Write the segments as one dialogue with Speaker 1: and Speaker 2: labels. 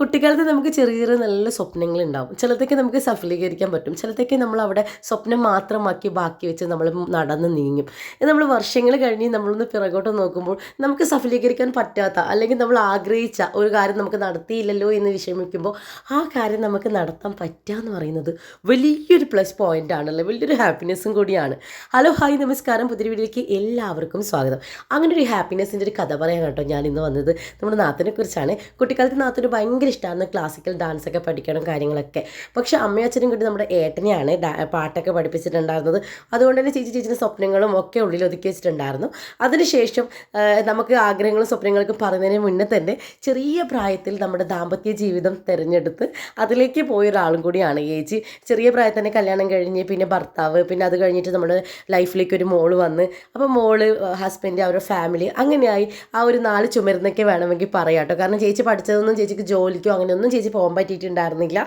Speaker 1: കുട്ടിക്കാലത്ത് നമുക്ക് ചെറിയ ചെറിയ നല്ല സ്വപ്നങ്ങൾ ഉണ്ടാവും ചിലതൊക്കെ നമുക്ക് സഫലീകരിക്കാൻ പറ്റും. ചിലതൊക്കെ നമ്മൾ അവിടെ സ്വപ്നം മാത്രമാക്കി ബാക്കി വെച്ച് നമ്മൾ നടന്ന് നീങ്ങും. നമ്മൾ വർഷങ്ങൾ കഴിഞ്ഞ് നമ്മളൊന്ന് പിറകോട്ട് നോക്കുമ്പോൾ നമുക്ക് സഫലീകരിക്കാൻ പറ്റാത്ത അല്ലെങ്കിൽ നമ്മൾ ആഗ്രഹിച്ച ഒരു കാര്യം നമുക്ക് നടത്തിയില്ലല്ലോ എന്ന് വിഷമിക്കുമ്പോൾ ആ കാര്യം നമുക്ക് നടത്താൻ പറ്റുക എന്ന് പറയുന്നത് വലിയൊരു പ്ലസ് പോയിന്റ് ആണല്ലോ? വലിയൊരു ഹാപ്പിനെസ്സും കൂടിയാണ്. ഹലോ ഹായ് നമസ്കാരം. പുതിയ വീഡിയോയിലേക്ക് എല്ലാവർക്കും സ്വാഗതം. അങ്ങനെ ഒരു ഹാപ്പിനെസ്സിന്റെ ഒരു കഥ പറയാൻ കേട്ടോ ഞാൻ ഇന്ന് വന്നത്. നമ്മുടെ നാത്തിനെ കുറിച്ചാണ് കുട്ടിക്കാലത്ത് നാത്തിന് ഭയങ്കര ഇഷ്ടമാണ് ക്ലാസിക്കൽ ഡാൻസ് ഒക്കെ പഠിക്കണം കാര്യങ്ങളൊക്കെ. പക്ഷെ അമ്മയച്ഛനും കൂടി നമ്മുടെ ഏട്ടനെയാണ് പാട്ടൊക്കെ പഠിപ്പിച്ചിട്ടുണ്ടായിരുന്നത്. അതുകൊണ്ട് തന്നെ ചേച്ചി ചേച്ചിന്റെ സ്വപ്നങ്ങളും ഒക്കെ ഉള്ളിൽ ഒതുക്കി വെച്ചിട്ടുണ്ടായിരുന്നു. അതിനുശേഷം നമുക്ക് ആഗ്രഹങ്ങളും സ്വപ്നങ്ങളൊക്കെ പറയുന്നതിന് മുന്നേ തന്നെ ചെറിയ പ്രായത്തിൽ നമ്മുടെ ദാമ്പത്യ ജീവിതം തിരഞ്ഞെടുത്ത് അതിലേക്ക് പോയ ഒരാളും കൂടിയാണ് ചേച്ചി. ചെറിയ പ്രായത്തിൽ തന്നെ കല്യാണം കഴിഞ്ഞ് പിന്നെ ഭർത്താവ് പിന്നെ അത് കഴിഞ്ഞിട്ട് നമ്മുടെ ലൈഫിലേക്ക് ഒരു മോൾ വന്ന് അപ്പോൾ മോൾ ഹസ്ബൻഡ് അവരുടെ ഫാമിലി അങ്ങനെയായി ആ ഒരു നാല് ചുമരുന്നൊക്കെ വേണമെങ്കിൽ പറയാം കേട്ടോ. കാരണം ചേച്ചി പഠിച്ചതൊന്നും ചേച്ചിക്ക് ജോലിക്കോ അങ്ങനെയൊന്നും ചേച്ചി പോകാൻ പറ്റിയിട്ടുണ്ടായിരുന്നില്ല.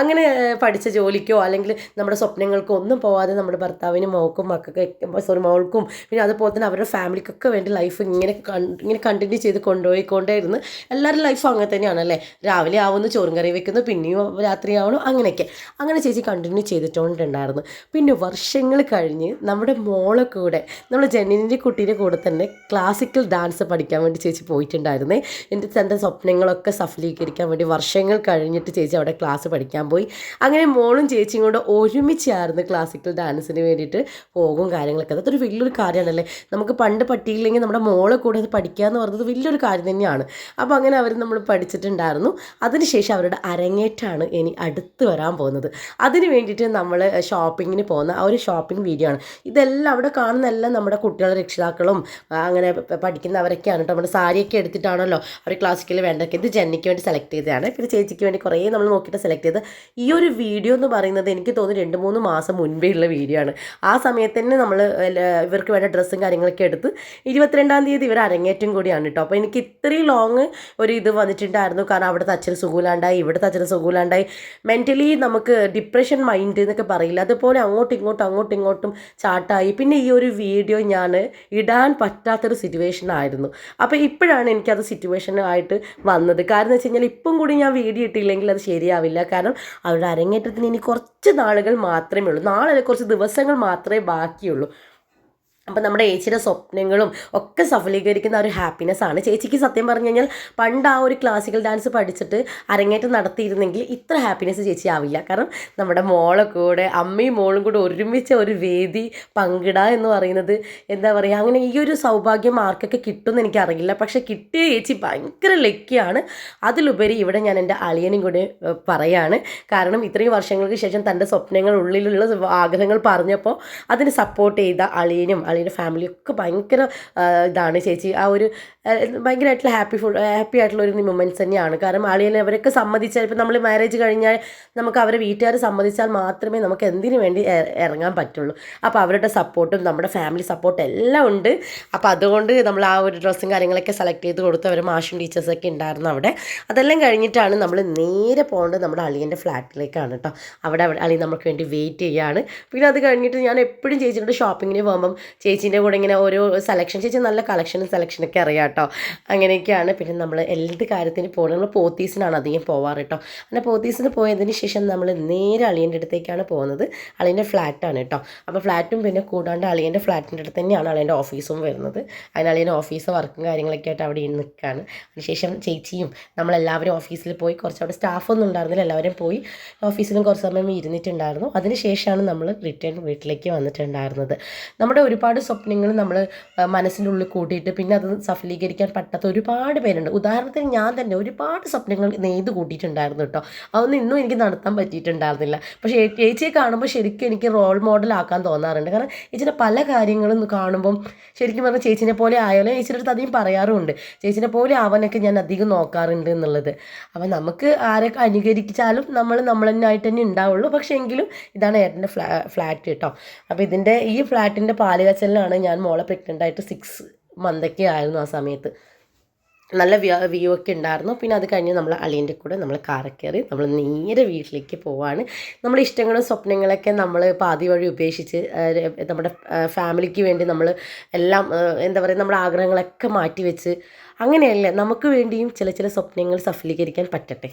Speaker 1: അങ്ങനെ പഠിച്ച ജോലിക്കോ അല്ലെങ്കിൽ നമ്മുടെ സ്വപ്നങ്ങൾക്കോ ഒന്നും പോവാതെ നമ്മുടെ ഭർത്താവിനും മോക്കും മക്കൾക്കും സോറി മോൾക്കും പിന്നെ അതുപോലെ തന്നെ അവരുടെ ഫാമിലിക്കൊക്കെ വേണ്ടി ലൈഫ് ഇങ്ങനെ ഇങ്ങനെ കണ്ടിന്യൂ ചെയ്ത് കൊണ്ടുപോയിക്കൊണ്ടേയിരുന്നു. എല്ലാവരുടെ ലൈഫും അങ്ങനെ തന്നെയാണ് അല്ലേ? രാവിലെ ആവുന്നു ചോറും കറി വെക്കുന്നു പിന്നെയും രാത്രി ആവണം അങ്ങനെയൊക്കെ. അങ്ങനെ ചേച്ചി കണ്ടിന്യൂ ചെയ്തിട്ടുണ്ടായിരുന്നു പിന്നെ വർഷങ്ങൾ കഴിഞ്ഞ് നമ്മുടെ മോളെ കൂടെ നമ്മൾ ജെന്നിന്റെ കുട്ടീന്റെ കൂടെ തന്നെ ക്ലാസിക്കൽ ഡാൻസ് പഠിക്കാൻ വേണ്ടി ചേച്ചി പോയിട്ടുണ്ടായിരുന്നേ. എന്റെ തന്റെ സ്വപ്നങ്ങളൊക്കെ സഫലീകരിക്കാൻ വേണ്ടി വർഷങ്ങൾ കഴിഞ്ഞിട്ട് ചേച്ചി അവിടെ ക്ലാസ് പഠിക്കാൻ പോയി. അങ്ങനെ മോളും ചേച്ചിയും കൂടെ ഒരുമിച്ചായിരുന്നു ക്ലാസിക്കൽ ഡാൻസിന് വേണ്ടിയിട്ട് പോകും കാര്യങ്ങളൊക്കെ. അതൊരു വലിയൊരു കാര്യമാണല്ലേ? നമുക്ക് പണ്ട് പറ്റിയില്ലെങ്കിൽ നമ്മുടെ മോളെ കൂടെ അത് പഠിക്കുക എന്ന് പറയുന്നത് വലിയൊരു കാര്യം തന്നെയാണ്. അപ്പോൾ അങ്ങനെ അവർ നമ്മൾ പഠിച്ചിട്ടുണ്ടായിരുന്നു. അതിനുശേഷം അവരുടെ അരങ്ങേറ്റാണ് ഇനി അടുത്ത് വരാൻ പോകുന്നത്. അതിന് വേണ്ടിയിട്ട് നമ്മൾ ഷോപ്പിങ്ങിന് പോകുന്ന ആ ഒരു ഷോപ്പിംഗ് വീഡിയോ ആണ്. ഇതെല്ലാം അവിടെ കാണുന്ന എല്ലാം നമ്മുടെ കുട്ടികളുടെ രക്ഷിതാക്കളും അങ്ങനെ പഠിക്കുന്നവരൊക്കെയാണ് കേട്ടോ. നമ്മുടെ സാരിയൊക്കെ എടുത്തിട്ടാണല്ലോ അവർ ക്ലാസിക്കൽ വേണ്ടതൊക്കെ. ഇത് ജെന്നിക്ക് വേണ്ടി സെലക്ട് ചെയ്തതാണ്. പിന്നെ ചേച്ചിക്ക് വേണ്ടി കുറേ നമ്മൾ നോക്കിയിട്ട് സെലക്ട് ചെയ്ത്. ഈ ഒരു വീഡിയോ എന്ന് പറയുന്നത് എനിക്ക് തോന്നുന്നു രണ്ട് മൂന്ന് മാസം മുൻപേ ഉള്ള വീഡിയോ ആണ്. ആ സമയത്ത് തന്നെ നമ്മൾ ഇവർക്ക് വേണ്ട ഡ്രസ്സും കാര്യങ്ങളൊക്കെ എടുത്ത് ഇരുപത്തിരണ്ടാം തീയതി ഇവർ അരങ്ങേറ്റം കൂടിയാണ് കേട്ടോ. അപ്പോൾ എനിക്ക് ഇത്രയും ലോങ് ഒരു ഇത് വന്നിട്ടുണ്ടായിരുന്നു. കാരണം അവിടുത്തെ അച്ഛൻ സുഖൂലാണ്ടായി ഇവിടുത്തെ അച്ഛൻ സുഖൂലാണ്ടായി മെന്റലി നമുക്ക് ഡിപ്രഷൻ മൈൻഡ് എന്നൊക്കെ പറയില്ല. അതുപോലെ അങ്ങോട്ടും ഇങ്ങോട്ടും അങ്ങോട്ടും ഇങ്ങോട്ടും ചാട്ടായി. പിന്നെ ഈ ഒരു വീഡിയോ ഞാൻ ഇടാൻ പറ്റാത്തൊരു സിറ്റുവേഷൻ ആയിരുന്നു. അപ്പോൾ ഇപ്പോഴാണ് എനിക്കത് സിറ്റുവേഷൻ ആയിട്ട് വന്നത്. കാരണം എന്ന് വെച്ച് കഴിഞ്ഞാൽ ഇപ്പം കൂടി ഞാൻ വീഡിയോ ഇട്ടില്ലെങ്കിൽ അത് ശരിയാവില്ല. കാരണം അവരുടെ അരങ്ങേറ്റത്തിന് ഇനി കുറച്ച് നാളുകൾ മാത്രമേ ഉള്ളൂ. നാളെ കുറച്ച് ദിവസങ്ങൾ മാത്രമേ ബാക്കിയുള്ളൂ. അപ്പം നമ്മുടെ ചേച്ചിയുടെ സ്വപ്നങ്ങളും ഒക്കെ സഫലീകരിക്കുന്ന ഒരു ഹാപ്പിനെസ് ആണ്. ചേച്ചിക്ക് സത്യം പറഞ്ഞു കഴിഞ്ഞാൽ പണ്ട് ആ ഒരു ക്ലാസിക്കൽ ഡാൻസ് പഠിച്ചിട്ട് അരങ്ങേറ്റം നടത്തിയിരുന്നെങ്കിൽ ഇത്ര ഹാപ്പിനെസ് ചേച്ചി ആവില്ല. കാരണം നമ്മുടെ മോളെ കൂടെ അമ്മയും മോളും കൂടെ ഒരുമിച്ച് ഒരു വേദി പങ്കിടുക എന്ന് പറയുന്നത് എന്താ പറയുക അങ്ങനെ ഈ ഒരു സൗഭാഗ്യം ആർക്കൊക്കെ കിട്ടുമെന്ന് എനിക്കറിയില്ല. പക്ഷെ കിട്ടിയ ചേച്ചി ഭയങ്കര ലക്കിയാണ് അതിലുപരി ഇവിടെ ഞാൻ എന്റെ അളിയനും കൂടെ പറയാണ്. കാരണം ഇത്രയും വർഷങ്ങൾക്ക് ശേഷം തന്റെ സ്വപ്നങ്ങൾ ഉള്ളിലുള്ള ആഗ്രഹങ്ങൾ പറഞ്ഞപ്പോൾ അതിന് സപ്പോർട്ട് ചെയ്ത അളിയനും അളിയുടെ ഫാമിലിയൊക്കെ ഭയങ്കര ഇതാണ് ചേച്ചി. ആ ഒരു ഭയങ്കരമായിട്ടുള്ള ഹാപ്പി ഫുൾ ഹാപ്പി ആയിട്ടുള്ള ഒരു മൊമെന്റ്സ് തന്നെയാണ്. കാരണം അളിയനെ അവരൊക്കെ സമ്മതിച്ചാൽ ഇപ്പം നമ്മൾ മാരേജ് കഴിഞ്ഞാൽ നമുക്ക് അവരെ വീട്ടുകാർ സമ്മതിച്ചാൽ മാത്രമേ നമുക്ക് എന്തിനു വേണ്ടി ഇറങ്ങാൻ പറ്റുള്ളൂ. അപ്പോൾ അവരുടെ സപ്പോർട്ടും നമ്മുടെ ഫാമിലി സപ്പോർട്ടും എല്ലാം ഉണ്ട്. അപ്പോൾ അതുകൊണ്ട് നമ്മൾ ആ ഒരു ഡ്രസ്സും കാര്യങ്ങളൊക്കെ സെലക്ട് ചെയ്ത് കൊടുത്ത് അവർ മാഷും ടീച്ചേഴ്സൊക്കെ ഉണ്ടായിരുന്നു അവിടെ. അതെല്ലാം കഴിഞ്ഞിട്ടാണ് നമ്മൾ നേരെ പോകേണ്ടത് നമ്മുടെ അളിയന്റെ ഫ്ലാറ്റിലേക്കാണ് കേട്ടോ. അവിടെ അളി നമുക്ക് വേണ്ടി വെയിറ്റ് ചെയ്യുകയാണ് പിന്നെ അത് കഴിഞ്ഞിട്ട് ഞാൻ എപ്പോഴും ചേച്ചിയുടെ ഷോപ്പിങ്ങിന് പോകുമ്പം ചേച്ചീന്റെ കൂടെ ഇങ്ങനെ ഓരോ സെലക്ഷൻ ചേച്ചി നല്ല കളക്ഷനും സെലക്ഷനൊക്കെ അറിയാം കേട്ടോ അങ്ങനെയൊക്കെയാണ്. പിന്നെ നമ്മൾ എന്ത് കാര്യത്തിന് പോകുന്നത് നമ്മൾ പോത്തീസിനാണ് അധികം പോവാറ് കേട്ടോ അങ്ങനെ പോത്തീസിന് പോയതിന് ശേഷം നമ്മൾ നേരെ അളിയന്റെ അടുത്തേക്കാണ് പോകുന്നത്. അളിയന്റെ ഫ്ലാറ്റാണ് കേട്ടോ അപ്പോൾ ഫ്ലാറ്റും പിന്നെ കൂടാണ്ട് അളിയന്റെ ഫ്ലാറ്റിന്റെ അടുത്ത് തന്നെയാണ് അളിയന്റെ ഓഫീസും വരുന്നത്. അതിന് അളിയന്റെ ഓഫീസ് വർക്കും കാര്യങ്ങളൊക്കെ ആയിട്ട് അവിടെ നിൽക്കുകയാണ് അതിനുശേഷം ചേച്ചിയും നമ്മളെല്ലാവരും ഓഫീസിൽ പോയി കുറച്ച് അവിടെ സ്റ്റാഫൊന്നും ഉണ്ടായിരുന്നില്ല. എല്ലാവരും പോയി ഓഫീസിലും കുറച്ച് സമയം ഇരുന്നിട്ടുണ്ടായിരുന്നു. അതിനുശേഷമാണ് നമ്മൾ റിട്ടേൺ വീട്ടിലേക്ക് വന്നിട്ടുണ്ടായിരുന്നത്. നമ്മുടെ ഒരുപാട് സ്വപ്നങ്ങൾ നമ്മൾ മനസ്സിന്റെ ഉള്ളിൽ കൂട്ടിയിട്ട് പിന്നെ അത് സഫലീകരിക്കാൻ പറ്റാത്ത ഒരുപാട് പേരുണ്ട്. ഉദാഹരണത്തിന് ഞാൻ തന്നെ ഒരുപാട് സ്വപ്നങ്ങൾ നെയ്ത് കൂട്ടിയിട്ടുണ്ടായിരുന്നു കേട്ടോ അതൊന്നും ഇന്നും എനിക്ക് നടത്താൻ പറ്റിയിട്ടുണ്ടായിരുന്നില്ല. പക്ഷേ ചേച്ചിയെ കാണുമ്പോൾ ശരിക്കും എനിക്ക് റോൾ മോഡൽ ആക്കാൻ തോന്നാറുണ്ട്. കാരണം ചേച്ചിയുടെ പല കാര്യങ്ങളും കാണുമ്പം ശരിക്കും പറഞ്ഞാൽ ചേച്ചിനെ പോലെ ആയാലും ചേച്ചിയുടെ അടുത്ത് അധികം പറയാറുമുണ്ട്. ചേച്ചിനെ പോലെ ആവാനൊക്കെ ഞാൻ അധികം നോക്കാറുണ്ട് എന്നുള്ളത്. അപ്പം നമുക്ക് ആരൊക്കെ അനുകരിച്ചാലും നമ്മൾ നമ്മൾ തന്നെ ആയിട്ട് തന്നെ ഉണ്ടാവുള്ളൂ. പക്ഷേ എങ്കിലും ഇതാണ് ഏട്ടന്റെ ഫ്ലാ ഫ്ലാറ്റ് കേട്ടോ അപ്പോൾ ഇതിന്റെ ഈ ഫ്ലാറ്റിന്റെ പാലുകച്ചലിനാണ് ഞാൻ മോളെ പ്രഗ്നന്റ് ആയിട്ട് സിക്സ് മന്തൊക്കെ ആയിരുന്നു ആ സമയത്ത്. നല്ല വ്യൂ വ്യൂ ഒക്കെ ഉണ്ടായിരുന്നു. പിന്നെ അത് കഴിഞ്ഞ് നമ്മൾ അളിയന്റെ കൂടെ നമ്മൾ കയറി നമ്മൾ നേരെ വീട്ടിലേക്ക് പോവാണ്. നമ്മുടെ ഇഷ്ടങ്ങളും സ്വപ്നങ്ങളൊക്കെ നമ്മൾ പാതി വഴി ഉപേക്ഷിച്ച് നമ്മുടെ ഫാമിലിക്ക് വേണ്ടി നമ്മൾ എല്ലാം എന്താ പറയുക നമ്മുടെ ആഗ്രഹങ്ങളൊക്കെ മാറ്റി വെച്ച് അങ്ങനെയല്ലേ നമുക്ക് വേണ്ടിയും ചില ചില സ്വപ്നങ്ങൾ സഫലീകരിക്കാൻ പറ്റട്ടെ?